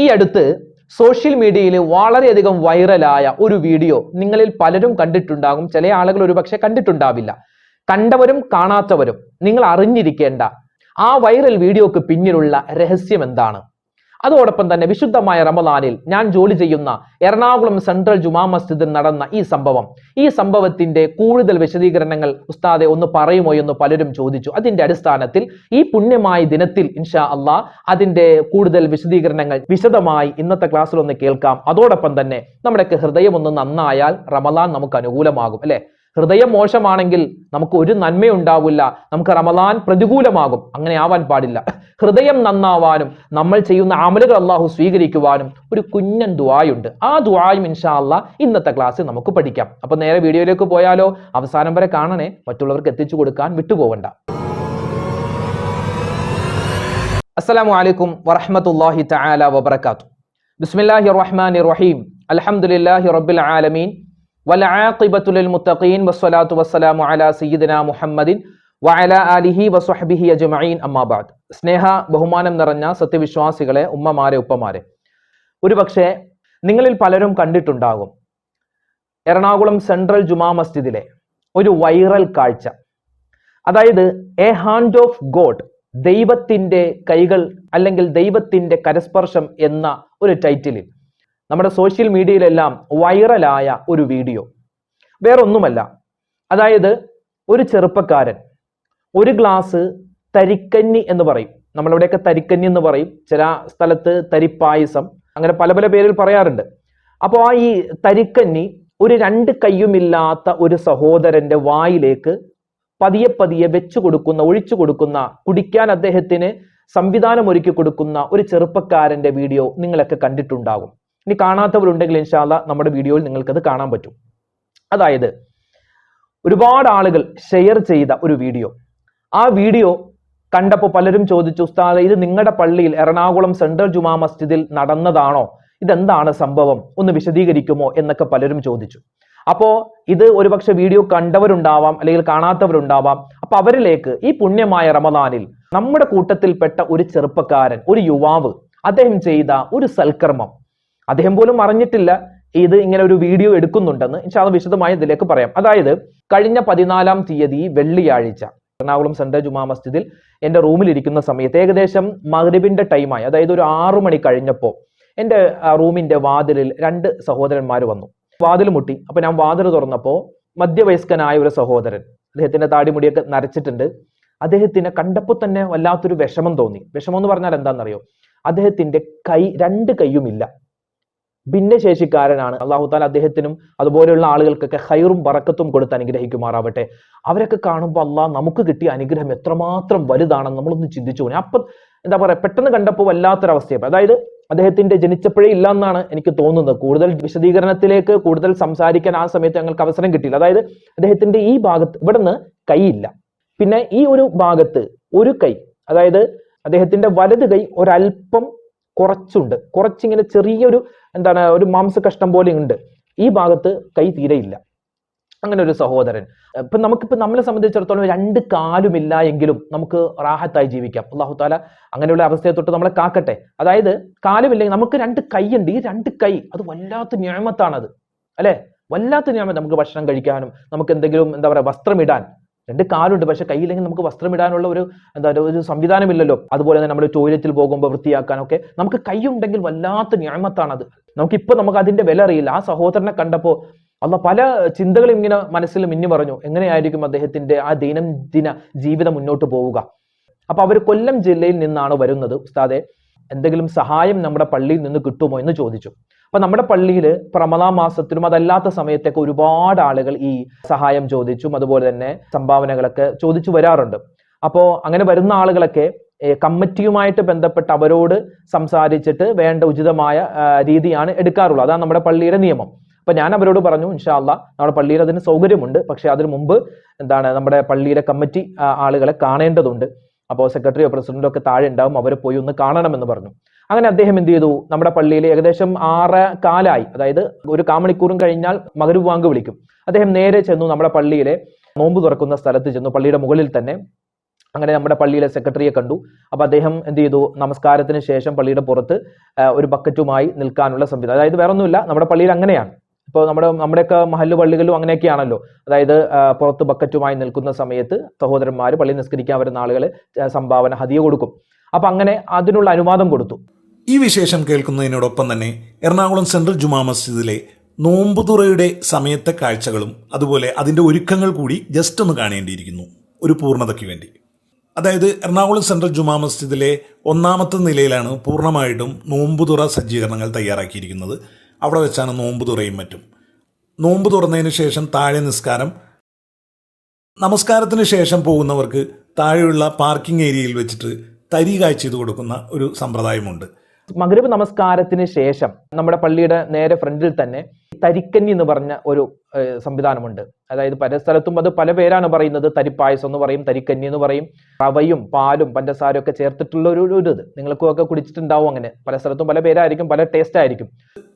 ഈ അടുത്ത് സോഷ്യൽ മീഡിയയിൽ വളരെയധികം വൈറലായ ഒരു വീഡിയോ നിങ്ങളിൽ പലരും കണ്ടിട്ടുണ്ടാകും. ചില ആളുകൾ ഒരുപക്ഷെ കണ്ടിട്ടുണ്ടാവില്ല. കണ്ടവരും കാണാത്തവരും നിങ്ങൾ അറിഞ്ഞിരിക്കേണ്ട ആ വൈറൽ വീഡിയോക്ക് പിന്നിലുള്ള രഹസ്യം എന്താണ്? അതോടൊപ്പം തന്നെ വിശുദ്ധമായ റമദാനിൽ ഞാൻ ജോലി ചെയ്യുന്ന എറണാകുളം സെൻട്രൽ ജുമാ മസ്ജിദിൽ നടന്ന ഈ സംഭവം. ഈ സംഭവത്തിന്റെ കൂടുതൽ വിശദീകരണങ്ങൾ ഉസ്താദെ ഒന്ന് പറയുമോ എന്ന് പലരും ചോദിച്ചു. അതിന്റെ അടിസ്ഥാനത്തിൽ ഈ പുണ്യമായ ദിനത്തിൽ ഇൻഷാ അള്ളാ അതിന്റെ കൂടുതൽ വിശദീകരണങ്ങൾ വിശദമായി ഇന്നത്തെ ക്ലാസ്സിൽ ഒന്ന് കേൾക്കാം. അതോടൊപ്പം തന്നെ നമ്മുടെയൊക്കെ ഹൃദയം ഒന്ന് നന്നായാൽ റമദാൻ നമുക്ക് അനുകൂലമാകും അല്ലെ? ഹൃദയം മോശമാണെങ്കിൽ നമുക്ക് ഒരു നന്മയുണ്ടാവില്ല. നമുക്ക് റമദാൻ പ്രതികൂലമാകും. അങ്ങനെ ആവാൻ പാടില്ല. ഹൃദയം നന്നാവാനും നമ്മൾ ചെയ്യുന്ന അമലുകൾ അള്ളാഹു സ്വീകരിക്കുവാനും ഒരു കുഞ്ഞൻ ദുവായുണ്ട് ആ ദുവായും ഇൻഷാ അല്ല ഇന്നത്തെ ക്ലാസ്സിൽ നമുക്ക് പഠിക്കാം. അപ്പൊ നേരെ വീഡിയോയിലേക്ക് പോയാലോ? അവസാനം വരെ കാണണേ. മറ്റുള്ളവർക്ക് എത്തിച്ചു കൊടുക്കാൻ വിട്ടുപോകണ്ട അസ്സലാമു അലൈക്കും വറഹ്മത്തുള്ളാഹി തആല വബറകാതു ബിസ്മില്ലാഹിർ റഹ്മാനിർ റഹീം. അൽഹംദുലില്ലാഹി റബ്ബിൽ ആലമീൻ. മുത്തഖീൻ വസ്സലാത്തു വസ്സലാമു അലാ മുഹമ്മദിൻ വസ്വഹ്ബിഹി സ്നേഹ ബഹുമാനം നിറഞ്ഞ സത്യവിശ്വാസികളെ ഉമ്മമാരെ ഉപ്പമാരെ. ഒരുപക്ഷെ നിങ്ങളിൽ പലരും കണ്ടിട്ടുണ്ടാകും. എറണാകുളം സെൻട്രൽ ജുമാ മസ്ജിദിലെ ഒരു വൈറൽ കാഴ്ച. അതായത് എ ഹാൻഡ് ഓഫ് ഗോഡ് ദൈവത്തിന്റെ കൈകൾ അല്ലെങ്കിൽ ദൈവത്തിന്റെ കരസ്പർശം എന്ന ഒരു ടൈറ്റിലിൽ. നമ്മുടെ സോഷ്യൽ മീഡിയയിലെല്ലാം വൈറലായ ഒരു വീഡിയോ വേറൊന്നുമല്ല. അതായത് ഒരു ചെറുപ്പക്കാരൻ ഒരു ഗ്ലാസ് തരിക്കഞ്ഞി എന്ന് പറയും. നമ്മളിവിടെയൊക്കെ തരിക്കഞ്ഞി എന്ന് പറയും. ചില സ്ഥലത്ത് തരിപ്പായസം. അങ്ങനെ പല പല പേരിൽ പറയാറുണ്ട്. അപ്പോൾ ആ ഈ തരിക്കഞ്ഞി ഒരു രണ്ട് കയ്യുമില്ലാത്ത ഒരു സഹോദരന്റെ വായിലേക്ക് പതിയെ പതിയെ വെച്ചു കൊടുക്കുന്ന ഒഴിച്ചു കൊടുക്കുന്ന കുടിക്കാൻ അദ്ദേഹത്തിന് സംവിധാനം ഒരുക്കി കൊടുക്കുന്ന ഒരു ചെറുപ്പക്കാരന്റെ വീഡിയോ നിങ്ങളൊക്കെ കണ്ടിട്ടുണ്ടാകും. ഇനി കാണാത്തവരുണ്ടെങ്കിൽ ഇൻഷാല്ല നമ്മുടെ വീഡിയോയിൽ നിങ്ങൾക്കത് കാണാൻ പറ്റും. അതായത് ഒരുപാട് ആളുകൾ ഷെയർ ചെയ്ത ഒരു വീഡിയോ. ആ വീഡിയോ കണ്ടപ്പോൾ പലരും ചോദിച്ചു ഉസ്താദ് ഇത് നിങ്ങളുടെ പള്ളിയിൽ എറണാകുളം സെൻട്രൽ ജുമാ മസ്ജിദിൽ നടന്നതാണോ? ഇതെന്താണ് സംഭവം? ഒന്ന് വിശദീകരിക്കുമോ? എന്നൊക്കെ പലരും ചോദിച്ചു. അപ്പോ ഇത് ഒരുപക്ഷെ വീഡിയോ കണ്ടവരുണ്ടാവാം അല്ലെങ്കിൽ കാണാത്തവരുണ്ടാവാം. അപ്പൊ അവരിലേക്ക് ഈ പുണ്യമായ റമദാനിൽ നമ്മുടെ കൂട്ടത്തിൽപ്പെട്ട ഒരു ചെറുപ്പക്കാരൻ ഒരു യുവാവ് അദ്ദേഹം ചെയ്ത ഒരു സൽക്കർമ്മം. അദ്ദേഹം പോലും അറിഞ്ഞിട്ടില്ല ഇത് ഇങ്ങനെ ഒരു വീഡിയോ എടുക്കുന്നുണ്ടെന്ന്. അത് വിശദമായി ഇതിലേക്ക് പറയാം. അതായത് കഴിഞ്ഞ പതിനാലാം തീയതി വെള്ളിയാഴ്ച എറണാകുളം സെൻട്രൽ ജുമാ മസ്ജിദിൽ എന്റെ റൂമിൽ ഇരിക്കുന്ന സമയത്ത് ഏകദേശം മഗ്രിബിന്റെ ടൈമായി അതായത് ഒരു ആറു മണി കഴിഞ്ഞപ്പോൾ എന്റെ റൂമിന്റെ വാതിലിൽ രണ്ട് സഹോദരന്മാർ വന്നു. വാതിൽ മുട്ടി. അപ്പൊ ഞാൻ വാതിൽ തുറന്നപ്പോ മധ്യവയസ്കനായ ഒരു സഹോദരൻ അദ്ദേഹത്തിന്റെ താടിമുടിയൊക്കെ നരച്ചിട്ടുണ്ട്. അദ്ദേഹത്തിനെ കണ്ടപ്പോൾ തന്നെ വല്ലാത്തൊരു വിഷമം തോന്നി. വിഷമം എന്ന് പറഞ്ഞാൽ എന്താണെന്നറിയോ? അദ്ദേഹത്തിന്റെ കൈ രണ്ട് കൈയുമില്ല. ഭിന്നശേഷിക്കാരനാണ്. അള്ളാഹു താല അദ്ദേഹത്തിനും അതുപോലെയുള്ള ആളുകൾക്കൊക്കെ ഹൈറും പറക്കത്തും കൊടുത്ത് അനുഗ്രഹിക്കുമാറാവട്ടെ. അവരൊക്കെ കാണുമ്പോൾ അള്ളാഹ് നമുക്ക് കിട്ടിയ അനുഗ്രഹം എത്രമാത്രം വലുതാണെന്ന് നമ്മളൊന്ന് ചിന്തിച്ചു പോണേ അപ്പൊ എന്താ പറയാ പെട്ടെന്ന് കണ്ടപ്പോൾ വല്ലാത്തൊരവസ്ഥയാണ് അതായത് അദ്ദേഹത്തിന്റെ ജനിച്ചപ്പോഴേ ഇല്ല എന്നാണ് എനിക്ക് തോന്നുന്നത്. കൂടുതൽ വിശദീകരണത്തിലേക്ക് കൂടുതൽ സംസാരിക്കാൻ ആ സമയത്ത് ഞങ്ങൾക്ക് അവസരം കിട്ടിയില്ല. അതായത് അദ്ദേഹത്തിന്റെ ഈ ഭാഗത്ത് ഇവിടുന്ന് കൈയില്ല. പിന്നെ ഈ ഒരു ഭാഗത്ത് ഒരു കൈ അതായത് അദ്ദേഹത്തിന്റെ വലത് കൈ ഒരല്പം കുറച്ചുണ്ട്. കുറച്ചിങ്ങനെ ചെറിയൊരു എന്താണ് ഒരു മാംസ കഷ്ടം പോലെ ഉണ്ട്. ഈ ഭാഗത്ത് കൈ തീരെയില്ല അങ്ങനെ ഒരു സഹോദരൻ. ഇപ്പൊ നമുക്കിപ്പോ നമ്മളെ സംബന്ധിച്ചിടത്തോളം രണ്ട് കാലുമില്ല എങ്കിലും നമുക്ക് റാഹത്തായി ജീവിക്കാം. അള്ളാഹു താല അങ്ങനെയുള്ള അവസ്ഥയെ തൊട്ട് നമ്മളെ കാക്കട്ടെ. അതായത് കാലുമില്ലെങ്കിൽ നമുക്ക് രണ്ട് കൈയുണ്ട് ഈ രണ്ട് കൈ അത് വല്ലാത്ത ഞാമത്താണത്. അല്ലെ? വല്ലാത്ത ഞാമത്ത്. നമുക്ക് ഭക്ഷണം കഴിക്കാനും നമുക്ക് എന്തെങ്കിലും എന്താ പറയാ വസ്ത്രമിടാൻ രണ്ട് കാലുണ്ട് പക്ഷെ കയ്യില്ലെങ്കിൽ നമുക്ക് വസ്ത്രമിടാനുള്ള ഒരു എന്താ ഒരു സംവിധാനമില്ലല്ലോ. അതുപോലെ തന്നെ നമ്മൾ ടോയ്ലറ്റിൽ പോകുമ്പോൾ വൃത്തിയാക്കാനൊക്കെ നമുക്ക് കൈയുണ്ടെങ്കിൽ വല്ലാത്ത ഞാമത്താണത്. നമുക്കിപ്പോൾ നമുക്ക് അതിന്റെ വില അറിയില്ല. ആ സഹോദരനെ കണ്ടപ്പോൾ അല്ല പല ചിന്തകളും ഇങ്ങനെ മനസ്സിൽ മിന്നി പറഞ്ഞു എങ്ങനെയായിരിക്കും അദ്ദേഹത്തിന്റെ ആ ദൈനംദിന ജീവിതം മുന്നോട്ട് പോവുക? അപ്പൊ അവർ കൊല്ലം ജില്ലയിൽ നിന്നാണ് വരുന്നത്. ഉസ്താദെ എന്തെങ്കിലും സഹായം നമ്മുടെ പള്ളിയിൽ നിന്ന് കിട്ടുമോ എന്ന് ചോദിച്ചു. അപ്പൊ നമ്മുടെ പള്ളിയിൽ റമദാൻ മാസത്തിലും അതല്ലാത്ത സമയത്തൊക്കെ ഒരുപാട് ആളുകൾ ഈ സഹായം ചോദിച്ചും അതുപോലെ തന്നെ സംഭാവനകളൊക്കെ ചോദിച്ചു വരാറുണ്ട്. അപ്പോ അങ്ങനെ വരുന്ന ആളുകളൊക്കെ കമ്മിറ്റിയുമായിട്ട് ബന്ധപ്പെട്ട് അവരോട് സംസാരിച്ചിട്ട് വേണ്ട ഉചിതമായ രീതിയാണ് എടുക്കാറുള്ളത്. അതാണ് നമ്മുടെ പള്ളിയുടെ നിയമം. അപ്പൊ ഞാൻ അവരോട് പറഞ്ഞു ഇൻഷാല്ല നമ്മുടെ പള്ളിയിൽ അതിന് സൗകര്യമുണ്ട്. പക്ഷെ അതിനു മുമ്പ് എന്താണ് നമ്മുടെ പള്ളിയിലെ കമ്മിറ്റി ആളുകളെ കാണേണ്ടതുണ്ട്. അപ്പോൾ സെക്രട്ടറിയോ പ്രസിഡന്റോ ഒക്കെ താഴെ ഉണ്ടാവും അവരെ പോയി ഒന്ന് കാണണമെന്ന് പറഞ്ഞു. അങ്ങനെ അദ്ദേഹം എന്ത് ചെയ്തു? നമ്മുടെ പള്ളിയിൽ ഏകദേശം ആറ് കാലായി. അതായത് ഒരു കാമണിക്കൂറും കഴിഞ്ഞാൽ മകരു വാങ്ക് വിളിക്കും. അദ്ദേഹം നേരെ ചെന്നു നമ്മുടെ പള്ളിയിലെ നോമ്പ് തുറക്കുന്ന സ്ഥലത്ത് ചെന്നു. പള്ളിയുടെ മുകളിൽ തന്നെ അങ്ങനെ നമ്മുടെ പള്ളിയിലെ സെക്രട്ടറിയെ കണ്ടു. അപ്പൊ അദ്ദേഹം എന്ത് ചെയ്തു? നമസ്കാരത്തിന് ശേഷം പള്ളിയുടെ പുറത്ത് ഒരു ബക്കറ്റുമായി നിൽക്കാനുള്ള സംവിധാനം. അതായത് വേറെ ഒന്നുമില്ല നമ്മുടെ പള്ളിയിൽ അങ്ങനെയാണ്. ഇപ്പോൾ നമ്മുടെ നമ്മുടെയൊക്കെ മഹല്ല് പള്ളികളിലും അങ്ങനെയൊക്കെയാണല്ലോ. അതായത് പുറത്ത് ബക്കറ്റുമായി നിൽക്കുന്ന സമയത്ത് സഹോദരന്മാർ പള്ളി നിസ്കരിക്കാൻ വരുന്ന ആളുകൾ സംഭാവന ഹതിയ കൊടുക്കും. അപ്പൊ അങ്ങനെ അതിനുള്ള അനുവാദം കൊടുത്തു. ഈ വിശേഷം കേൾക്കുന്നതിനോടൊപ്പം തന്നെ എറണാകുളം സെൻട്രൽ ജുമാ മസ്ജിദിലെ നോമ്പുതുറയുടെ സമയത്തെ കാഴ്ചകളും അതുപോലെ അതിന്റെ ഒരുക്കങ്ങൾ കൂടി ജസ്റ്റ് ഒന്ന് കാണേണ്ടിയിരിക്കുന്നു. ഒരു പൂർണതയ്ക്ക് വേണ്ടി. അതായത് എറണാകുളം സെൻട്രൽ ജുമാ മസ്ജിദിലെ ഒന്നാമത്തെ നിലയിലാണ് പൂർണമായിട്ടും നോമ്പുതുറ സജ്ജീകരണങ്ങൾ തയ്യാറാക്കിയിരിക്കുന്നത്. അവിടെ വെച്ചാണ് നോമ്പുതുറയും മറ്റും. നോമ്പ് തുറന്നതിന് ശേഷം താഴെ നിസ്കാരം. നമസ്കാരത്തിന് ശേഷം പോകുന്നവർക്ക് താഴെയുള്ള പാർക്കിംഗ് ഏരിയയിൽ വെച്ചിട്ട് തരി കാഴ്ച ചെയ്ത് കൊടുക്കുന്ന ഒരു സമ്പ്രദായമുണ്ട്. മകരവ് നമസ്കാരത്തിന് ശേഷം നമ്മുടെ പള്ളിയുടെ നേരെ ഫ്രണ്ടിൽ തന്നെ തരിക്കഞ്ഞി എന്ന് പറഞ്ഞ ഒരു സംവിധാനമുണ്ട്. അതായത് പല സ്ഥലത്തും അത് പല പേരാണ് പറയുന്നത്. തരിപ്പായസം എന്ന് പറയും തരിക്കഞ്ഞി എന്ന് പറയും. റവയും പാലും പഞ്ചസാരയും ഒക്കെ ചേർത്തിട്ടുള്ള ഒരു ഒരു ഇത്. നിങ്ങൾക്കും ഒക്കെ കുടിച്ചിട്ടുണ്ടാവും അങ്ങനെ. പല സ്ഥലത്തും പല പേരായിരിക്കും പല ടേസ്റ്റ് ആയിരിക്കും.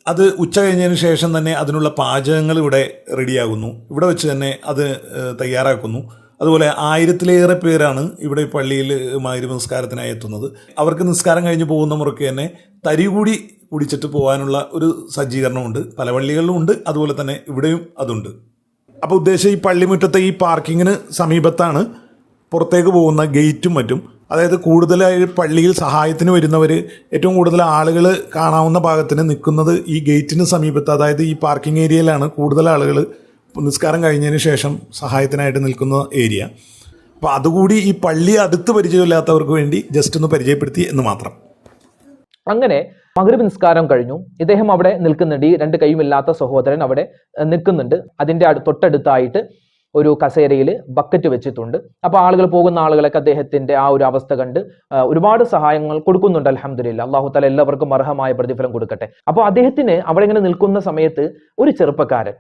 അത് ഉച്ച കഴിഞ്ഞതിന് ശേഷം തന്നെ അതിനുള്ള പാചകങ്ങൾ ഇവിടെ റെഡിയാകുന്നു ഇവിടെ വെച്ച് തന്നെ അത് തയ്യാറാക്കുന്നു. അതുപോലെ ആയിരത്തിലേറെ പേരാണ് ഇവിടെ പള്ളിയിൽ മാതിരി നിസ്കാരത്തിനായി എത്തുന്നത്. അവർക്ക് നിസ്കാരം കഴിഞ്ഞ് പോകുന്ന മുറയ്ക്ക് തന്നെ തരി കൂടി കുടിച്ചിട്ട് പോകാനുള്ള ഒരു സജ്ജീകരണമുണ്ട്. പല പള്ളികളിലും ഉണ്ട്. അതുപോലെ തന്നെ ഇവിടെയും അതുണ്ട്. അപ്പോൾ ഉദ്ദേശം ഈ പള്ളിമുറ്റത്തെ ഈ പാർക്കിങ്ങിന് സമീപത്താണ് പുറത്തേക്ക് പോകുന്ന ഗേറ്റും മറ്റും. അതായത് കൂടുതലായി പള്ളിയിൽ സഹായത്തിന് വരുന്നവർ ഏറ്റവും കൂടുതൽ ആളുകൾ കാണാവുന്ന ഭാഗത്തിന് നിൽക്കുന്നത് ഈ ഗേറ്റിന് സമീപത്ത്. അതായത് ഈ പാർക്കിംഗ് ഏരിയയിലാണ് കൂടുതൽ ആളുകൾ നിസ്കാരം കഴിഞ്ഞതിന് ശേഷം സഹായത്തിനായിട്ട് നിൽക്കുന്ന ഏരിയ. അപ്പോൾ അതുകൂടി ഈ പള്ളി അടുത്ത് പരിചയമില്ലാത്തവർക്ക് വേണ്ടി ജസ്റ്റ് ഒന്ന് പരിചയപ്പെടുത്തി എന്ന് മാത്രം. അങ്ങനെ മകരവ് നിസ്കാരം കഴിഞ്ഞു. ഇദ്ദേഹം അവിടെ നിൽക്കുന്നുണ്ട്. ഈ രണ്ട് കൈയുമില്ലാത്ത സഹോദരൻ അവിടെ നിൽക്കുന്നുണ്ട്. അതിന്റെ അടു- തൊട്ടടുത്തായിട്ട് ഒരു കസേരയിൽ ബക്കറ്റ് വെച്ചിട്ടുണ്ട്. അപ്പോൾ ആളുകൾ പോകുന്ന ആളുകളൊക്കെ അദ്ദേഹത്തിന്റെ ആ ഒരു അവസ്ഥ കണ്ട് ഒരുപാട് സഹായങ്ങൾ കൊടുക്കുന്നുണ്ട്. അലഹമില്ല അള്ളാഹു താല എല്ലാവർക്കും അർഹമായ പ്രതിഫലം കൊടുക്കട്ടെ. അപ്പോൾ അദ്ദേഹത്തിന് അവിടെ ഇങ്ങനെ നിൽക്കുന്ന സമയത്ത് ഒരു ചെറുപ്പക്കാരൻ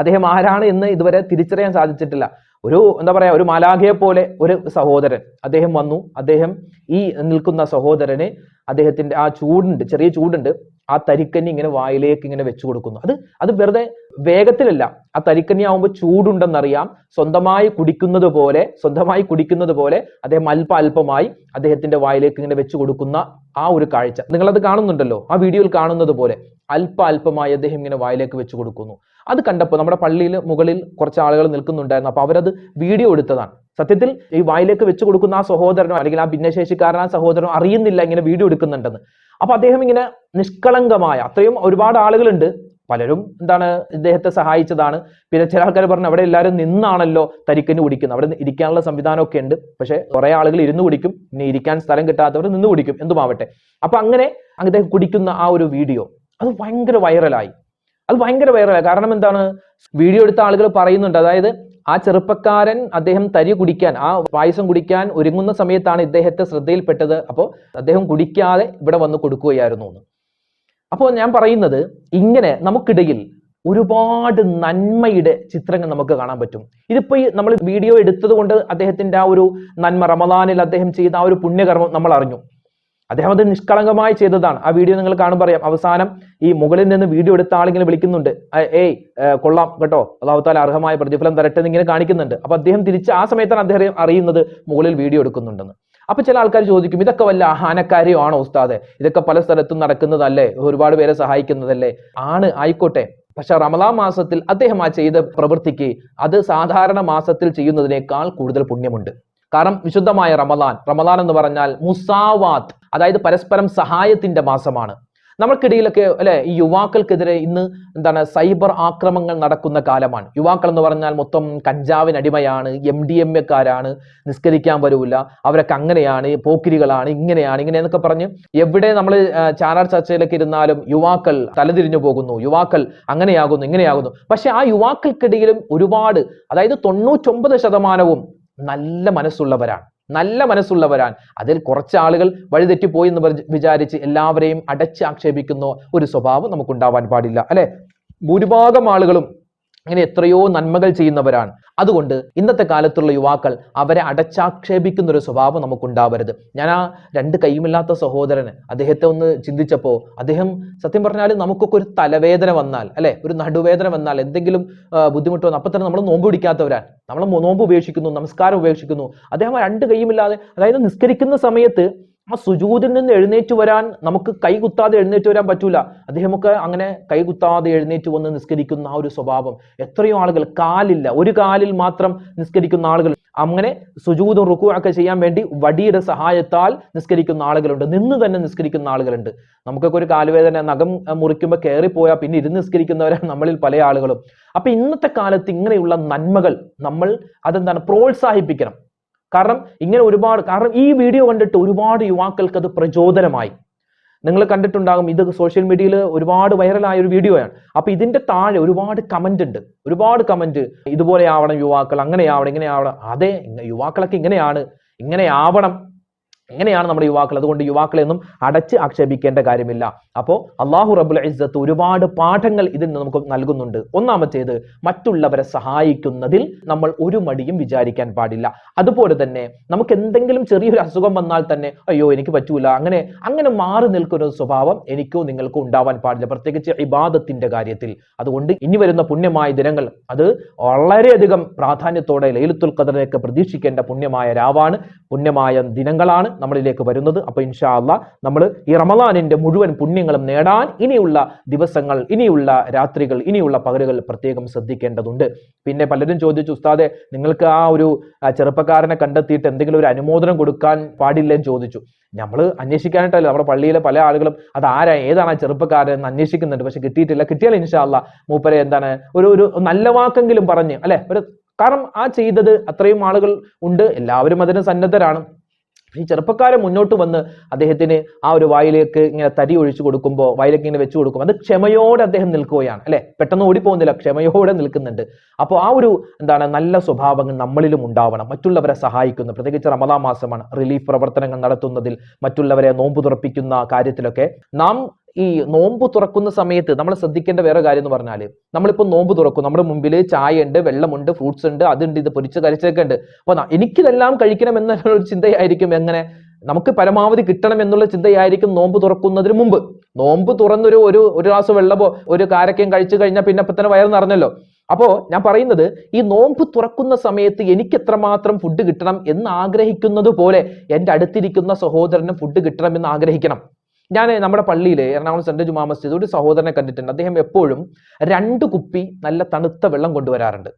അദ്ദേഹം ആരാണ് എന്ന് ഇതുവരെ തിരിച്ചറിയാൻ സാധിച്ചിട്ടില്ല. ഒരു എന്താ പറയാ ഒരു മാലാഖയെ പോലെ ഒരു സഹോദരൻ അദ്ദേഹം വന്നു. അദ്ദേഹം ഈ നിൽക്കുന്ന സഹോദരന് അദ്ദേഹത്തിന്റെ ആ ചൂടുണ്ട് ചെറിയ ചൂടുണ്ട് ആ തരിക്കന്നി ഇങ്ങനെ വായിലേക്ക് ഇങ്ങനെ വെച്ചു കൊടുക്കുന്നു. അത് അത് വെറുതെ വേഗത്തിലല്ല. ആ തരിക്കന്നി ആവുമ്പോൾ ചൂടുണ്ടെന്നറിയാം. സ്വന്തമായി കുടിക്കുന്നത് പോലെ സ്വന്തമായി കുടിക്കുന്നത് പോലെ അദ്ദേഹം അല്പ അല്പമായി അദ്ദേഹത്തിന്റെ വായിലേക്ക് ഇങ്ങനെ വെച്ചു കൊടുക്കുന്ന ആ ഒരു കാഴ്ച. നിങ്ങളത് കാണുന്നുണ്ടല്ലോ ആ വീഡിയോയിൽ കാണുന്നത് പോലെ അല്പ അല്പമായി അദ്ദേഹം ഇങ്ങനെ വായിലേക്ക് വെച്ചു കൊടുക്കുന്നു. അത് കണ്ടപ്പോൾ നമ്മുടെ പള്ളിയിൽ മുകളിൽ കുറച്ച് ആളുകൾ നിൽക്കുന്നുണ്ടായിരുന്നു. അപ്പോൾ അവരത് വീഡിയോ എടുത്തതാണ്. സത്യത്തിൽ ഈ വായിലേക്ക് വെച്ച് കൊടുക്കുന്ന ആ സഹോദരനോ അല്ലെങ്കിൽ ആ ഭിന്നശേഷിക്കാരൻ ആ സഹോദരനോ അറിയുന്നില്ല ഇങ്ങനെ വീഡിയോ എടുക്കുന്നുണ്ടെന്ന്. അപ്പൊ അദ്ദേഹം ഇങ്ങനെ നിഷ്കളങ്കമായ അത്രയും ഒരുപാട് ആളുകളുണ്ട്. പലരും എന്താണ് ഇദ്ദേഹത്തെ സഹായിച്ചതാണ്. പിന്നെ ചില ആൾക്കാർ പറഞ്ഞു അവിടെ എല്ലാവരും നിന്നാണല്ലോ തരിക്കന് കുടിക്കുന്നത്. അവിടെ ഇരിക്കാനുള്ള സംവിധാനമൊക്കെ ഉണ്ട്. പക്ഷേ കുറെ ആളുകൾ ഇരുന്ന് കുടിക്കും. പിന്നെ ഇരിക്കാൻ സ്ഥലം കിട്ടാത്തവർ നിന്ന് കുടിക്കും. എന്തുമാവട്ടെ. അപ്പൊ അങ്ങനെ അദ്ദേഹം കുടിക്കുന്ന ആ ഒരു വീഡിയോ അത് ഭയങ്കര വൈറലായി. അത് ഭയങ്കര വൈറലാണ് കാരണം എന്താണ്? വീഡിയോ എടുത്ത ആളുകൾ പറയുന്നുണ്ട്. അതായത് ആ ചെറുപ്പക്കാരൻ അദ്ദേഹം തരി കുടിക്കാൻ ആ പായസം കുടിക്കാൻ ഒരുങ്ങുന്ന സമയത്താണ് ഇദ്ദേഹത്തെ ശ്രദ്ധയിൽപ്പെട്ടത്. അപ്പോൾ അദ്ദേഹം കുടിക്കാതെ ഇവിടെ വന്ന് കൊടുക്കുകയായിരുന്നു എന്ന്. അപ്പോൾ ഞാൻ പറയുന്നത് ഇങ്ങനെ നമുക്കിടയിൽ ഒരുപാട് നന്മയുടെ ചിത്രങ്ങൾ നമുക്ക് കാണാൻ പറ്റും. ഇതിപ്പോ നമ്മൾ വീഡിയോ എടുത്തത് കൊണ്ട് അദ്ദേഹത്തിന്റെ ആ ഒരു നന്മ റമദാനിൽ അദ്ദേഹം ചെയ്ത ആ ഒരു പുണ്യകർമ്മം നമ്മൾ അറിഞ്ഞു. അദ്ദേഹം അത് നിഷ്കളങ്കമായി ചെയ്തതാണ്. ആ വീഡിയോ നിങ്ങൾ കാണും പറയാം അവസാനം ഈ മുകളിൽ നിന്ന് വീഡിയോ എടുത്ത ആളിങ്ങനെ വിളിക്കുന്നുണ്ട്. "ആ, ഏയ് കൊള്ളാം കേട്ടോ. അതാവത്താൽ അർഹമായ പ്രതിഫലം തരട്ടെ എന്ന് ഇങ്ങനെ കാണിക്കുന്നുണ്ട്. അപ്പൊ അദ്ദേഹം തിരിച്ച് ആ സമയത്താണ് അദ്ദേഹം അറിയുന്നത് മുകളിൽ വീഡിയോ എടുക്കുന്നുണ്ടെന്ന്. അപ്പൊ ചില ആൾക്കാർ ചോദിക്കും ഇതൊക്കെ വല്ല ആഹാനക്കാരെയോ ആണോ ഉസ്താദെ? ഇതൊക്കെ പല സ്ഥലത്തും നടക്കുന്നതല്ലേ? ഒരുപാട് പേരെ സഹായിക്കുന്നതല്ലേ? ആണ് ആയിക്കോട്ടെ. പക്ഷെ റമദാ മാസത്തിൽ അദ്ദേഹം ആ ചെയ്ത പ്രവൃത്തിക്ക് അത് സാധാരണ മാസത്തിൽ ചെയ്യുന്നതിനേക്കാൾ കൂടുതൽ പുണ്യമുണ്ട്. കാരണം വിശുദ്ധമായ റമദാൻ. റമദാൻ എന്ന് പറഞ്ഞാൽ മുസാവാത്ത് അതായത് പരസ്പരം സഹായത്തിന്റെ മാസമാണ്. നമ്മൾക്കിടയിലൊക്കെ അല്ലെ ഈ യുവാക്കൾക്കെതിരെ ഇന്ന് എന്താണ് സൈബർ ആക്രമങ്ങൾ നടക്കുന്ന കാലമാണ്. യുവാക്കൾ എന്ന് പറഞ്ഞാൽ മൊത്തം കഞ്ചാവിന് അടിമയാണ് എം ഡി എം എക്കാരാണ് നിസ്കരിക്കാൻ വരൂല അവരൊക്കെ അങ്ങനെയാണ് പോക്കിരികളാണ് ഇങ്ങനെയാണ് ഇങ്ങനെ എന്നൊക്കെ പറഞ്ഞ് എവിടെ നമ്മൾ ചാനൽ ചർച്ചയിലൊക്കെ ഇരുന്നാലും യുവാക്കൾ തലതിരിഞ്ഞു പോകുന്നു യുവാക്കൾ അങ്ങനെയാകുന്നു ഇങ്ങനെയാകുന്നു. പക്ഷെ ആ യുവാക്കൾക്കിടയിലും ഒരുപാട് അതായത് തൊണ്ണൂറ്റൊമ്പത് ശതമാനവും നല്ല മനസ്സുള്ളവരാണ്. നല്ല മനസ്സുള്ളവരാൻ അതിൽ കുറച്ച് ആളുകൾ വഴിതെറ്റിപ്പോയി എന്ന് വിചാ- വിചാരിച്ച് എല്ലാവരെയും അടച്ച് ആക്ഷേപിക്കുന്ന ഒരു സ്വഭാവം നമുക്കുണ്ടാവാൻ പാടില്ല. അല്ലെ? ഭൂരിഭാഗം ആളുകളും അങ്ങനെ എത്രയോ നന്മകൾ ചെയ്യുന്നവരാണ്. അതുകൊണ്ട് ഇന്നത്തെ കാലത്തുള്ള യുവാക്കൾ അവരെ അടച്ചാക്ഷേപിക്കുന്ന ഒരു സ്വഭാവം നമുക്കുണ്ടാവരുത്. ഞാൻ ആ രണ്ട് കൈയുമില്ലാത്ത സഹോദരന് അദ്ദേഹത്തെ ഒന്ന് ചിന്തിച്ചപ്പോൾ അദ്ദേഹം സത്യം പറഞ്ഞാൽ നമുക്കൊക്കെ ഒരു തലവേദന വന്നാൽ അല്ലെ? ഒരു നടുവേദന വന്നാൽ എന്തെങ്കിലും ബുദ്ധിമുട്ട് വന്നാൽ. അപ്പം തന്നെ നമ്മൾ നോമ്പ് പിടിക്കാത്തവരാണ്. നമ്മൾ നോമ്പ് ഉപേക്ഷിക്കുന്നു നമസ്കാരം ഉപേക്ഷിക്കുന്നു. അദ്ദേഹം രണ്ട് കൈയുമില്ലാതെ അതായത് നിസ്കരിക്കുന്ന സമയത്ത് ആ സുജൂതിൽ നിന്ന് എഴുന്നേറ്റ് വരാൻ നമുക്ക് കൈകുത്താതെ എഴുന്നേറ്റ് വരാൻ പറ്റൂല. അദ്ദേഹമൊക്കെ അങ്ങനെ കൈകുത്താതെ എഴുന്നേറ്റ് വന്ന് നിസ്കരിക്കുന്ന ആ ഒരു സ്വഭാവം. എത്രയോ ആളുകൾ കാലില്ല. ഒരു കാലിൽ മാത്രം നിസ്കരിക്കുന്ന ആളുകൾ. അങ്ങനെ സുജൂതും റുക്കു ഒക്കെ ചെയ്യാൻ വേണ്ടി വടിയുടെ സഹായത്താൽ നിസ്കരിക്കുന്ന ആളുകളുണ്ട്. നിന്ന് തന്നെ നിസ്കരിക്കുന്ന ആളുകളുണ്ട്. നമുക്കൊക്കെ ഒരു കാലുവേദന നഖം മുറിക്കുമ്പോൾ കയറിപ്പോയാൽ പിന്നെ ഇരുന്ന് നിസ്കരിക്കുന്നവരാണ് നമ്മളിൽ പല ആളുകളും. അപ്പൊ ഇന്നത്തെ കാലത്ത് ഇങ്ങനെയുള്ള നന്മകൾ നമ്മൾ അതെന്താണ്? പ്രോത്സാഹിപ്പിക്കണം. കാരണം ഇങ്ങനെ ഒരുപാട് കാരണം ഈ വീഡിയോ കണ്ടിട്ട് ഒരുപാട് യുവാക്കൾക്ക് അത് പ്രചോദനമായി. നിങ്ങൾ കണ്ടിട്ടുണ്ടാകും ഇത് സോഷ്യൽ മീഡിയയിൽ ഒരുപാട് വൈറലായ ഒരു വീഡിയോയാണ് അപ്പൊ ഇതിന്റെ താഴെ ഒരുപാട് കമന്റ് ഉണ്ട്. ഒരുപാട് കമന്റ് ഇതുപോലെ ആവണം യുവാക്കൾ അങ്ങനെ ആവണം ഇങ്ങനെ ആവണം അതെ യുവാക്കളൊക്കെ ഇങ്ങനെയാണ്. ഇങ്ങനെ ആവണം. ഇങ്ങനെയാണ് നമ്മുടെ യുവാക്കൾ? അതുകൊണ്ട് യുവാക്കളെ ഒന്നും അടച്ച് ആക്ഷേപിക്കേണ്ട കാര്യമില്ല. അപ്പോ അള്ളാഹു റബുൽ ഇസ്സത്ത് ഒരുപാട് പാഠങ്ങൾ ഇതിൽ നിന്ന് നമുക്ക് നൽകുന്നുണ്ട്. ഒന്നാമത്തേത് മറ്റുള്ളവരെ സഹായിക്കുന്നതിൽ നമ്മൾ ഒരു മടിയും വിചാരിക്കാൻ പാടില്ല. അതുപോലെ തന്നെ നമുക്ക് എന്തെങ്കിലും ചെറിയൊരു അസുഖം വന്നാൽ തന്നെ അയ്യോ എനിക്ക് പറ്റൂല. അങ്ങനെ അങ്ങനെ മാറി നിൽക്കുന്ന ഒരു സ്വഭാവം എനിക്കോ നിങ്ങൾക്കോ ഉണ്ടാവാൻ പാടില്ല. പ്രത്യേകിച്ച് ഇബാദത്തിന്റെ കാര്യത്തിൽ. അതുകൊണ്ട് ഇനി വരുന്ന പുണ്യമായ ദിനങ്ങൾ അത് വളരെയധികം പ്രാധാന്യത്തോടെ ലൈലത്തുൽ ഖദറിലേക്ക് പ്രതീക്ഷിക്കേണ്ട പുണ്യമായ രാവാണ് പുണ്യമായ ദിനങ്ങളാണ്. നമ്മളിലേക്ക് വരുന്നത്. അപ്പൊ ഇൻഷാ നമ്മൾ ഈ റമദാനിന്റെ മുഴുവൻ പുണ്യങ്ങളും നേടാൻ ഇനിയുള്ള ദിവസങ്ങൾ ഇനിയുള്ള രാത്രികൾ ഇനിയുള്ള പകലുകൾ പ്രത്യേകം ശ്രദ്ധിക്കേണ്ടതുണ്ട്. പിന്നെ പലരും ചോദിച്ചു ഉസ്താദെ നിങ്ങൾക്ക് ആ ഒരു ചെറുപ്പക്കാരനെ കണ്ടെത്തിയിട്ട് എന്തെങ്കിലും ഒരു അനുമോദനം കൊടുക്കാൻ പാടില്ലെന്ന് ചോദിച്ചു. നമ്മൾ അന്വേഷിക്കാനായിട്ടല്ല. നമ്മുടെ പള്ളിയിലെ പല ആളുകളും അത് ആരാ? ഏതാണ് ആ ചെറുപ്പക്കാരൻ എന്ന് അന്വേഷിക്കുന്നുണ്ട്. പക്ഷെ കിട്ടിയിട്ടില്ല. കിട്ടിയാൽ ഇൻഷാല്ല മൂപ്പരെ എന്താണ് ഒരു ഒരു നല്ല വാക്കെങ്കിലും പറഞ്ഞ് അല്ലെ? ഒരു കാരണം ആ ചെയ്തത് അത്രയും ആളുകൾ ഉണ്ട്. എല്ലാവരും അതിന് സന്നദ്ധരാണ്. ഈ ചെറുപ്പക്കാരൻ മുന്നോട്ട് വന്ന് അദ്ദേഹത്തിന് ആ ഒരു വായിലേക്ക് ഇങ്ങനെ തരി ഒഴിച്ചു കൊടുക്കുമ്പോൾ വായിലേക്ക് ഇങ്ങനെ വെച്ചു കൊടുക്കും അത് ക്ഷമയോടെ അദ്ദേഹം നിൽക്കുകയാണ് അല്ലെ? പെട്ടെന്ന് ഓടിപ്പോകുന്നില്ല ക്ഷമയോടെ നിൽക്കുന്നുണ്ട്. അപ്പോൾ ആ ഒരു എന്താണ് നല്ല സ്വഭാവങ്ങൾ നമ്മളിലും ഉണ്ടാവണം. മറ്റുള്ളവരെ സഹായിക്കുന്നു. പ്രത്യേകിച്ച് റമദാ മാസമാണ്. റിലീഫ് പ്രവർത്തനങ്ങൾ നടത്തുന്നതിൽ മറ്റുള്ളവരെ നോമ്പ് തുറപ്പിക്കുന്ന കാര്യത്തിലൊക്കെ നാം ഈ നോമ്പ് തുറക്കുന്ന സമയത്ത് നമ്മൾ ശ്രദ്ധിക്കേണ്ട വേറെ കാര്യം എന്ന് പറഞ്ഞാൽ നമ്മളിപ്പോൾ നോമ്പ് തുറക്കും. നമ്മുടെ മുമ്പിൽ ചായ ഉണ്ട് വെള്ളമുണ്ട് ഫ്രൂട്ട്സ് ഉണ്ട് അതുണ്ട് ഇത് പൊരിച്ച് കരിച്ചൊക്കെ ഉണ്ട്. അപ്പൊ എനിക്കിതെല്ലാം കഴിക്കണം എന്നൊരു ചിന്തയായിരിക്കും എങ്ങനെ? നമുക്ക് പരമാവധി കിട്ടണം എന്നുള്ള ചിന്തയായിരിക്കും നോമ്പ് തുറക്കുന്നതിന് മുമ്പ്. നോമ്പ് തുറന്നൊരു ഒരു ഒരു ഗ്ലാസ് വെള്ളമോ ഒരു കാരക്കയും കഴിച്ചു കഴിഞ്ഞാൽ പിന്നെ ഇപ്പൊ തന്നെ വയറ് നിറഞ്ഞല്ലോ. അപ്പോ ഞാൻ പറയുന്നത് ഈ നോമ്പ് തുറക്കുന്ന സമയത്ത് എനിക്ക് എത്രമാത്രം ഫുഡ് കിട്ടണം എന്ന് ആഗ്രഹിക്കുന്നത് പോലെ എന്റെ അടുത്തിരിക്കുന്ന സഹോദരനും ഫുഡ് കിട്ടണം എന്ന് ആഗ്രഹിക്കണം. ഞാൻ നമ്മുടെ പള്ളിയിൽ എറണാകുളം സെൻട്രൽ ജുമാ മസ്ജിദ് ഒരു സഹോദരനെ കണ്ടിട്ടുണ്ട്. അദ്ദേഹം എപ്പോഴും രണ്ട് കുപ്പി നല്ല തണുത്ത വെള്ളം കൊണ്ടുവരാറുണ്ട്.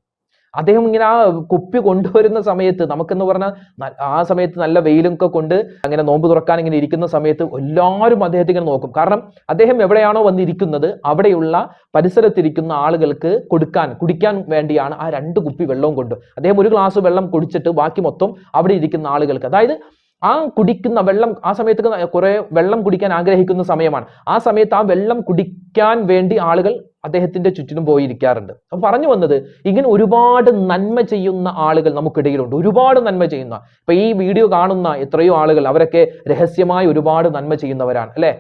അദ്ദേഹം ഇങ്ങനെ ആ കുപ്പി കൊണ്ടുവരുന്ന സമയത്ത് നമുക്കെന്ന് പറഞ്ഞാൽ ആ സമയത്ത് നല്ല വെയിലും ഒക്കെ കൊണ്ട് അങ്ങനെ നോമ്പ് തുറക്കാൻ ഇങ്ങനെ ഇരിക്കുന്ന സമയത്ത് എല്ലാവരും അദ്ദേഹത്തെ ഇങ്ങനെ നോക്കും. കാരണം അദ്ദേഹം എവിടെയാണോ വന്നിരിക്കുന്നത് അവിടെയുള്ള പരിസരത്തിരിക്കുന്ന ആളുകൾക്ക് കൊടുക്കാൻ കുടിക്കാൻ വേണ്ടിയാണ് ആ രണ്ട് കുപ്പി വെള്ളവും കൊണ്ട്. അദ്ദേഹം ഒരു ഗ്ലാസ് വെള്ളം കുടിച്ചിട്ട് ബാക്കി മൊത്തം അവിടെ ഇരിക്കുന്ന ആളുകൾക്ക്. അതായത് ആ കുടിക്കുന്ന വെള്ളം ആ സമയത്ത് കുറെ വെള്ളം കുടിക്കാൻ ആഗ്രഹിക്കുന്ന സമയമാണ്. ആ സമയത്ത് ആ വെള്ളം കുടിക്കാൻ വേണ്ടി ആളുകൾ അദ്ദേഹത്തിന്റെ ചുറ്റിനും പോയിരിക്കാറുണ്ട്. അപ്പൊ പറഞ്ഞു വന്നത് ഇങ്ങനെ ഒരുപാട് നന്മ ചെയ്യുന്ന ആളുകൾ നമുക്കിടയിലുണ്ട്. ഒരുപാട് നന്മ ചെയ്യുന്ന ഇപ്പൊ ഈ വീഡിയോ കാണുന്ന എത്രയോ ആളുകൾ അവരൊക്കെ രഹസ്യമായി ഒരുപാട് നന്മ ചെയ്യുന്നവരാണ് അല്ലെ?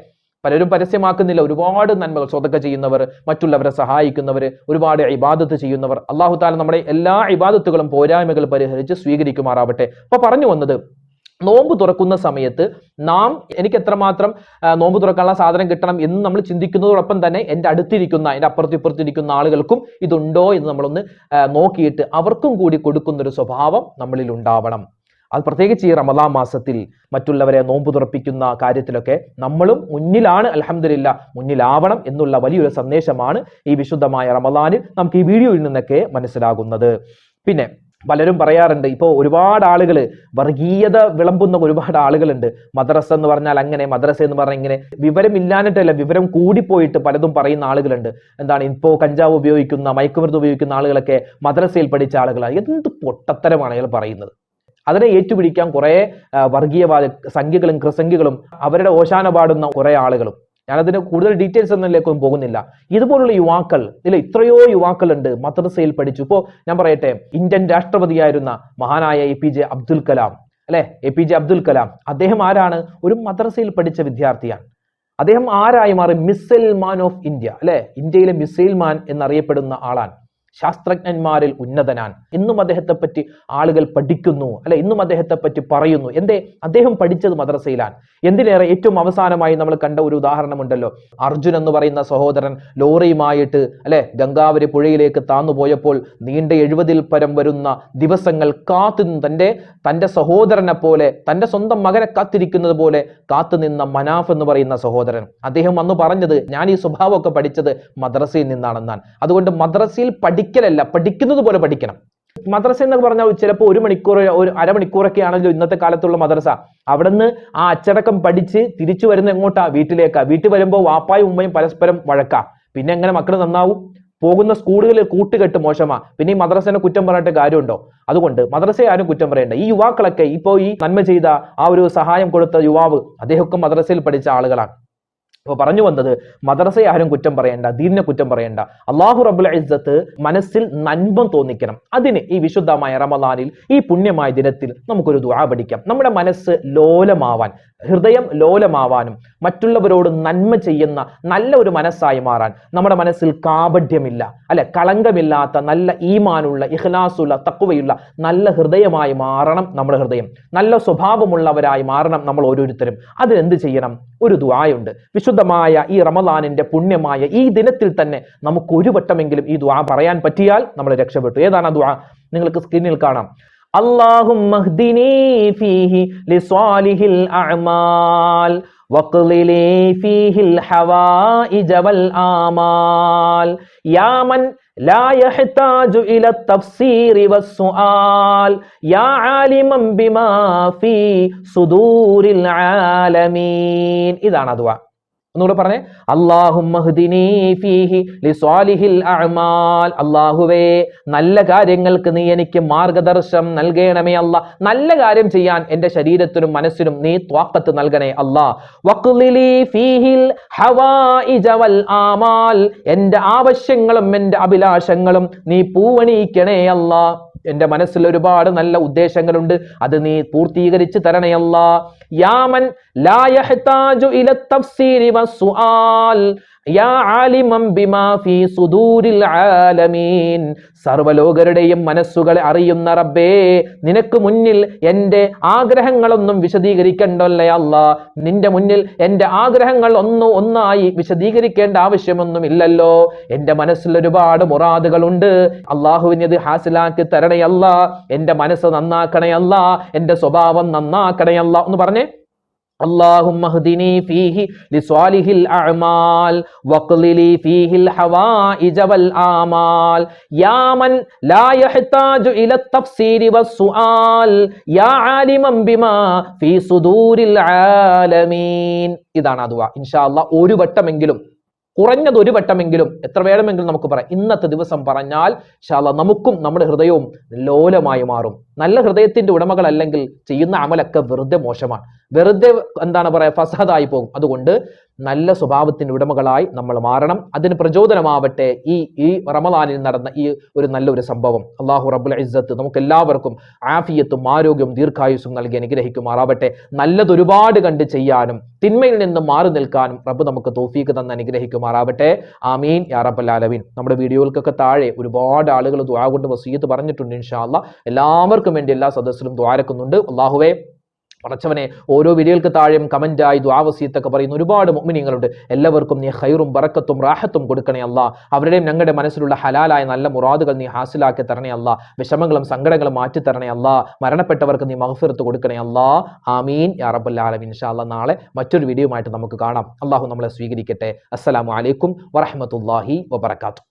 പലരും പരസ്യമാക്കുന്നില്ല. ഒരുപാട് നന്മകൾ സ്വതക്ക ചെയ്യുന്നവർ മറ്റുള്ളവരെ സഹായിക്കുന്നവർ ഒരുപാട് ഇബാദത്ത് ചെയ്യുന്നവർ. അള്ളാഹു താല നമ്മുടെ എല്ലാ ഇബാദത്തുകളും പോരായ്മകൾ പരിഹരിച്ച് സ്വീകരിക്കുമാറാവട്ടെ. അപ്പൊ പറഞ്ഞു വന്നത് നോമ്പ് തുറക്കുന്ന സമയത്ത് നാം എനിക്ക് എത്രമാത്രം നോമ്പ് തുറക്കാനുള്ള സാധനം കിട്ടണം എന്ന് നമ്മൾ ചിന്തിക്കുന്നതോടൊപ്പം തന്നെ എന്റെ അടുത്തിരിക്കുന്ന എന്റെ അപ്പുറത്തും ഇപ്പുറത്തിരിക്കുന്ന ആളുകൾക്കും ഇതുണ്ടോ എന്ന് നമ്മളൊന്ന് നോക്കിയിട്ട് അവർക്കും കൂടി കൊടുക്കുന്ന ഒരു സ്വഭാവം നമ്മളിൽ ഉണ്ടാവണം. അത് പ്രത്യേകിച്ച് ഈ റമദാ മാസത്തിൽ മറ്റുള്ളവരെ നോമ്പ് തുറപ്പിക്കുന്ന കാര്യത്തിലൊക്കെ നമ്മളും മുന്നിലാണ് അലഹമില്ല മുന്നിലാവണം എന്നുള്ള വലിയൊരു സന്ദേശമാണ് ഈ വിശുദ്ധമായ റമദാനിൽ നമുക്ക് ഈ വീഡിയോയിൽ നിന്നൊക്കെ മനസ്സിലാകുന്നത്. പിന്നെ പലരും പറയാറുണ്ട് ഇപ്പോൾ ഒരുപാട് ആളുകൾ വർഗീയത വിളമ്പുന്ന ഒരുപാട് ആളുകളുണ്ട്. മദ്രസ എന്ന് പറഞ്ഞാൽ അങ്ങനെ മദ്രസ എന്ന് പറഞ്ഞാൽ ഇങ്ങനെ. വിവരമില്ലാഞ്ഞിട്ടല്ല വിവരം കൂടിപ്പോയിട്ട് പലതും പറയുന്ന ആളുകളുണ്ട്. എന്താണ് ഇപ്പോൾ കഞ്ചാവ് ഉപയോഗിക്കുന്ന മയക്കുമരുന്ന് ഉപയോഗിക്കുന്ന ആളുകളൊക്കെ മദ്രസയിൽ പഠിച്ച ആളുകളാണ്. എന്ത് പൊട്ടത്തരമാണ് അയാൾ പറയുന്നത്. അതിനെ ഏറ്റുപിടിക്കാൻ കുറേ വർഗീയവാദ സംഖ്യകളും ക്രിസംഖ്യകളും അവരുടെ ഓശാന പാടുന്ന കുറേ ആളുകളും. ഞാനതിന് കൂടുതൽ ഡീറ്റെയിൽസ് ഒന്നിലേക്കൊന്നും പോകുന്നില്ല. ഇതുപോലുള്ള യുവാക്കൾ ഇതിൽ ഇത്രയോ യുവാക്കളുണ്ട് മദ്രസയിൽ പഠിച്ചു. ഇപ്പോ ഞാൻ പറയട്ടെ ഇന്ത്യൻ രാഷ്ട്രപതിയായിരുന്ന മഹാനായ A P J Abdul Kalam അല്ലെ? A P J Abdul Kalam അദ്ദേഹം ആരാണ്? ഒരു മദ്രസയിൽ പഠിച്ച വിദ്യാർത്ഥിയാണ്. അദ്ദേഹം ആരായി മാറി? മിസൈൽ മാൻ ഓഫ് ഇന്ത്യ അല്ലെ? ഇന്ത്യയിലെ മിസൈൽ മാൻ എന്നറിയപ്പെടുന്ന ആളാണ്. ശാസ്ത്രജ്ഞന്മാരിൽ ഉന്നതനാണ് ഇന്നും അദ്ദേഹത്തെ പറ്റി ആളുകൾ പഠിക്കുന്നു അല്ലെ? ഇന്നും അദ്ദേഹത്തെ പറ്റി പറയുന്നു. എന്തേ? അദ്ദേഹം പഠിച്ചത് മദ്രസയിലാണ്. എന്തിനേറെ? ഏറ്റവും അവസാനമായി നമ്മൾ കണ്ട ഒരു ഉദാഹരണമുണ്ടല്ലോ. അർജുൻ എന്ന് പറയുന്ന സഹോദരൻ ലോറിയുമായിട്ട് അല്ലെ? ഗംഗാവരി പുഴയിലേക്ക് താന്നു പോയപ്പോൾ നീണ്ട എഴുപതിൽ പരം വരുന്ന ദിവസങ്ങൾ കാത്തുനിന്ന് തന്റെ തന്റെ സഹോദരനെ പോലെ തന്റെ സ്വന്തം മകനെ കാത്തിരിക്കുന്നത് പോലെ കാത്തുനിന്ന മനാഫ് എന്ന് പറയുന്ന സഹോദരൻ. അദ്ദേഹം അന്ന് പറഞ്ഞത് ഞാൻ ഈ സ്വഭാവമൊക്കെ പഠിച്ചത് മദ്രസയിൽ നിന്നാണെന്നാണ്. അതുകൊണ്ട് മദ്രസയിൽ പഠിക്കലല്ല പഠിക്കുന്നത് പോലെ പഠിക്കണം. മദ്രസ എന്നൊക്കെ പറഞ്ഞാൽ ചിലപ്പോൾ ഒരു മണിക്കൂർ ഒരു അരമണിക്കൂറൊക്കെ ആണല്ലോ ഇന്നത്തെ കാലത്തുള്ള മദ്രസ. അവിടുന്ന് ആ അച്ചടക്കം പഠിച്ച് തിരിച്ചു വരുന്ന എങ്ങോട്ടാ? വീട്ടിലേക്കാ. വീട്ടിൽ വരുമ്പോൾ വാപ്പായും ഉമ്മയും പരസ്പരം വഴക്കാ. പിന്നെ എങ്ങനെ മക്കൾ നന്നാവും? പോകുന്ന സ്കൂളുകളിൽ കൂട്ടുകെട്ട് മോശമാ. പിന്നെ ഈ മദ്രസേനെ കുറ്റം പറഞ്ഞിട്ട് കാര്യമുണ്ടോ? അതുകൊണ്ട് മദ്രസയെ ആരും കുറ്റം പറയണ്ട. ഈ യുവാക്കളൊക്കെ ഇപ്പോൾ ഈ നന്മ ചെയ്ത ആ ഒരു സഹായം കൊടുത്ത യുവാവ് അദ്ദേഹമൊക്കെ മദ്രസയിൽ പഠിച്ച ആളുകളാണ്. അപ്പൊ പറഞ്ഞു വന്നത് മദ്രസയെ ആരും കുറ്റം പറയണ്ട ദീനിനെ കുറ്റം പറയണ്ട. അള്ളാഹു റബുൽ ഇസ്സത്ത് മനസ്സിൽ നന്മ തോന്നിക്കണം. അതിന് ഈ വിശുദ്ധമായ റമദാനിൽ ഈ പുണ്യമായ ദിനത്തിൽ നമുക്കൊരു ദുആ പഠിക്കാം. നമ്മുടെ മനസ്സ് ലോലമാവാൻ ഹൃദയം ലോലമാവാനും മറ്റുള്ളവരോട് നന്മ ചെയ്യുന്ന നല്ല ഒരു മനസ്സായി മാറാൻ നമ്മുടെ മനസ്സിൽ കാപഢ്യമില്ല അല്ലെ? കളങ്കമില്ലാത്ത നല്ല ഈമാനുള്ള ഇഖ്ലാസുള്ള തക്കുവയുള്ള നല്ല ഹൃദയമായി മാറണം നമ്മുടെ ഹൃദയം. നല്ല സ്വഭാവമുള്ളവരായി മാറണം നമ്മൾ ഓരോരുത്തരും. അതിനെന്ത് ചെയ്യണം? ഒരു ദുആയുണ്ട്. വിശുദ്ധമായ ഈ റമദാനിന്റെ പുണ്യമായ ഈ ദിനത്തിൽ തന്നെ നമുക്ക് ഒരു വട്ടമെങ്കിലും ഈ ദുആ പറയാൻ പറ്റിയാൽ നമ്മൾ രക്ഷപ്പെട്ടു ഏതാണ് ആ ദുആ നിങ്ങൾക്ക് സ്ക്രീനിൽ കാണാം اللهم اهدني فيه لصالح الأعمال واقض لي فيه الحوائج والآمال يا من لا يحتاج إلى التفسير والسؤال يا عالما بما في صدور العالمين ഇതാണ് ദുആ ഒന്നുകൂടെ പറഞ്ഞേ. അള്ളാഹുവേ നല്ല കാര്യങ്ങൾക്ക് നീ എനിക്ക് മാർഗദർശനം നൽകണമേ അല്ല നല്ല കാര്യം ചെയ്യാൻ എന്റെ ശരീരത്തിനും മനസ്സിനും നീ ത്വാക്കത്ത് നൽകണേ അല്ലാ എന്റെ ആമാൽ. എന്റെ ആവശ്യങ്ങളും എന്റെ അഭിലാഷങ്ങളും നീ പൂവണിയിക്കണേ അല്ലാ എന്റെ മനസ്സിൽ ഒരുപാട് നല്ല ഉദ്ദേശങ്ങളുണ്ട്. അത് നീ പൂർത്തീകരിച്ച് തരണയല്ല യാമൻ ലാ യഹ്താജു ഇല തഫ്സീരി വസ്സുആൽ സർവലോകരുടെയും മനസ്സുകളെ അറിയുന്ന റബ്ബേ നിനക്ക് മുന്നിൽ എന്റെ ആഗ്രഹങ്ങളൊന്നും വിശദീകരിക്കണ്ടല്ലേ അല്ല? നിന്റെ മുന്നിൽ എന്റെ ആഗ്രഹങ്ങൾ ഒന്നും ഒന്നായി വിശദീകരിക്കേണ്ട ആവശ്യമൊന്നും ഇല്ലല്ലോ എന്റെ മനസ്സിൽ ഒരുപാട് മുറാദുകളുണ്ട്. അള്ളാഹുവിന് ഇത് ഹാസിലാക്കി തരണയല്ല. എന്റെ മനസ്സ് നന്നാക്കണയല്ല. എന്റെ സ്വഭാവം നന്നാക്കണയല്ല. എന്ന് പറഞ്ഞേ. اللهم اهدني فيه لصالح الأعمال واقض لي فيه الحوائج والآمال يا من لا يحتاج إلى التفسير والسؤال يا عالما بما في صدور العالمين ഇതാണ് ആ ദുആ ഇൻഷാ അല്ലാഹ് ഒരു വട്ടമെങ്കിലും കുറഞ്ഞത് ഒരു വട്ടമെങ്കിലും എത്ര വേണമെങ്കിലും നമുക്ക് പറയാം ഇന്നത്തെ ദിവസം പറഞ്ഞാൽ ഷാല നമുക്കും നമ്മുടെ ഹൃദയവും ലോലമായി മാറും നല്ല ഹൃദയത്തിന്റെ ഉടമകളല്ലെങ്കിൽ ചെയ്യുന്ന അമലൊക്കെ വെറുതെ മോശമാണ് വെറുതെ എന്താണ് പറയുക ഫസാദായി പോകും. അതുകൊണ്ട് നല്ല സ്വഭാവത്തിന്റെ ഉടമകളായി നമ്മൾ മാറണം. അതിന് പ്രചോദനമാവട്ടെ ഈ ഈ റമദാനിൽ നടന്ന ഈ ഒരു നല്ലൊരു സംഭവം. അള്ളാഹു റബുൽ ഇസ്സത്ത് നമുക്ക് എല്ലാവർക്കും ആഫിയത്തും ആരോഗ്യവും ദീർഘായുസും നൽകി അനുഗ്രഹിക്കുമാറാവട്ടെ. നല്ലതൊരുപാട് കണ്ട് ചെയ്യാനും തിന്മയിൽ നിന്ന് മാറി നിൽക്കാനും റബ്ബ് നമുക്ക് തോഫീക്ക് തന്ന് അനുഗ്രഹിക്കുമാറാവട്ടെ. ആമീൻ. യാ റബ്ബൽ ആലമീൻ. നമ്മുടെ വീഡിയോകൾക്കൊക്കെ താഴെ ഒരുപാട് ആളുകൾ ദുആ കൊണ്ട് വസീയത്ത് പറഞ്ഞിട്ടുണ്ട് ഇൻഷാ എല്ലാവർക്കും വേണ്ടി എല്ലാ സദസ്സിലും ദ്വാരക്കുന്നുണ്ട് അള്ളാഹുവേ പടച്ചവനെ ഓരോ വീഡിയോകൾക്ക് താഴെയും കമന്റായി ദ്വാവസീത്തൊക്കെ പറയുന്ന. ഒരുപാട് മുഅ്മിനീങ്ങളുണ്ട്. എല്ലാവർക്കും നീ ഹൈറും ബറക്കത്തും റാഹത്തും കൊടുക്കണേ അല്ല. അവരുടെയും ഞങ്ങളുടെ മനസ്സിലുള്ള ഹലാലായ നല്ല മുറാദുകൾ നീ ഹാസിലാക്കി തരണേ അല്ല. വിഷമങ്ങളും സങ്കടങ്ങളും മാറ്റി തരണേ അല്ല. മരണപ്പെട്ടവർക്ക് നീ മഹഫിറത്ത് കൊടുക്കണേ അല്ല. ആമീൻ. യാ റബ്ബൽ ആലമീൻ. ഇൻഷാ അല്ലാ നാളെ മറ്റൊരു വീഡിയോയുമായിട്ട് നമുക്ക് കാണാം. അള്ളാഹു നമ്മളെ സ്വീകരിക്കട്ടെ. അസ്സലാമു അലൈക്കും വറഹ്മത്തുള്ളാഹി വബറകാതുഹു.